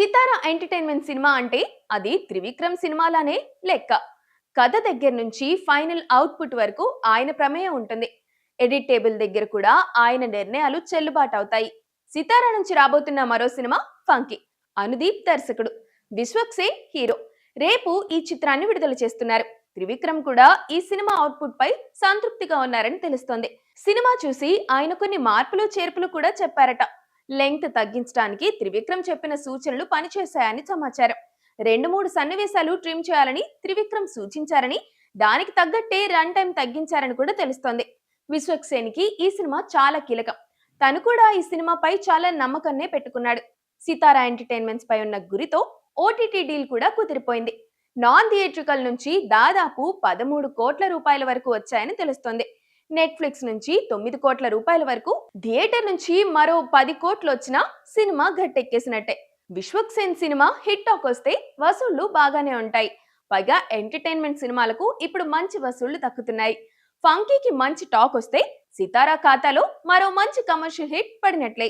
సితారా entertainment cinema అంటే అది త్రివిక్రమ్ సినిమాలానే లెక్క. కథ దగ్గర నుంచి ఫైనల్ అవుట్పుట్ వరకు ఆయన ప్రమేయం ఉంటుంది. ఎడిట్ టేబుల్ దగ్గర కూడా ఆయన నిర్ణయాలు చెల్లుబాటు అవుతాయి సితారా నుంచి రాబోతున్న మరో సినిమా ఫంకీ అనుదీప్ దర్శకుడు. విశ్వక్సే హీరో. రేపు ఈ చిత్రాన్ని విడుదల చేస్తున్నారు. త్రివిక్రమ్ కూడా ఈ సినిమా అవుట్పుట్ పై సంతృప్తిగా ఉన్నారని తెలుస్తోంది. సినిమా చూసి ఆయన కొన్ని మార్పులు చేర్పులు కూడా చెప్పారట. లెంగ్త్ తగ్గించడానికి త్రివిక్రమ్ చెప్పిన సూచనలు పనిచేశాయని సమాచారం. రెండు మూడు సన్నివేశాలు ట్రిమ్ చేయాలని త్రివిక్రమ్ సూచించారని దానికి తగ్గట్టే రన్ టైం తగ్గించారని కూడా తెలుస్తోంది. విశ్వక్సేన్కి ఈ సినిమా చాలా కీలకం. తను కూడా ఈ సినిమాపై చాలా నమ్మకాన్నే పెట్టుకున్నాడు. సితారా ఎంటర్టైన్మెంట్స్ పై ఉన్న గురితో ఓటీటీ డీల్ కూడా కుదిరిపోయింది. నాన్ థియేట్రికల్ నుంచి దాదాపు పదమూడు కోట్ల రూపాయల వరకు వచ్చాయని తెలుస్తోంది. నెట్ఫ్లిక్స్ నుంచి తొమ్మిది కోట్ల రూపాయల వరకు థియేటర్ నుంచి మరో పది కోట్లు వచ్చిన సినిమా గట్టెక్కేసినట్టే విశ్వక్సేన్ సినిమా హిట్ టాక్ వస్తే వసూళ్ళు బాగానే ఉంటాయి. పైగా ఎంటర్టైన్మెంట్ సినిమాలకు ఇప్పుడు మంచి వసూళ్ళు దక్కుతున్నాయి. ఫంకీకి మంచి టాక్ వస్తే సితారా ఖాతాలో మరో మంచి కమర్షియల్ హిట్ పడినట్లే.